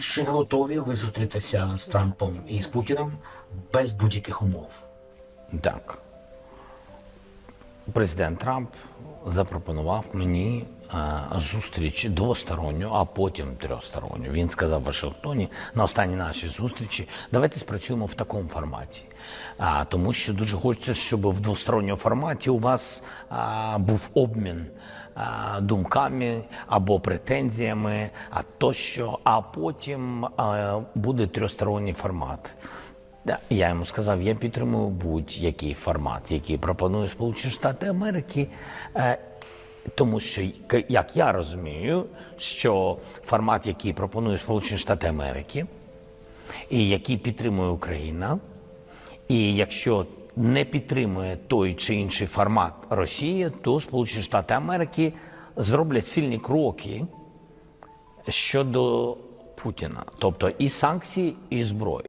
Чи готові ви зустрітися з Трампом і з Путіним без будь-яких умов? Так. Президент Трамп запропонував мені е, зустріч двосторонню, а потім трьохсторонню. Він сказав в Вашингтоні на останній нашій зустрічі: давайте спрацюємо в такому форматі. А, тому що дуже хочеться, щоб в двосторонньому форматі у вас а, був обмін а, думками або претензіями, а тощо, а потім а, буде трьохсторонній формат. Да, я йому сказав, я підтримую будь-який формат, який пропонує Сполучені Штати Америки. Е, тому що, як я розумію, що формат, який пропонує Сполучені Штати Америки, і який підтримує Україна, і якщо не підтримує той чи інший формат Росії, то Сполучені Штати Америки зроблять сильні кроки щодо Путіна, тобто і санкції, і зброї.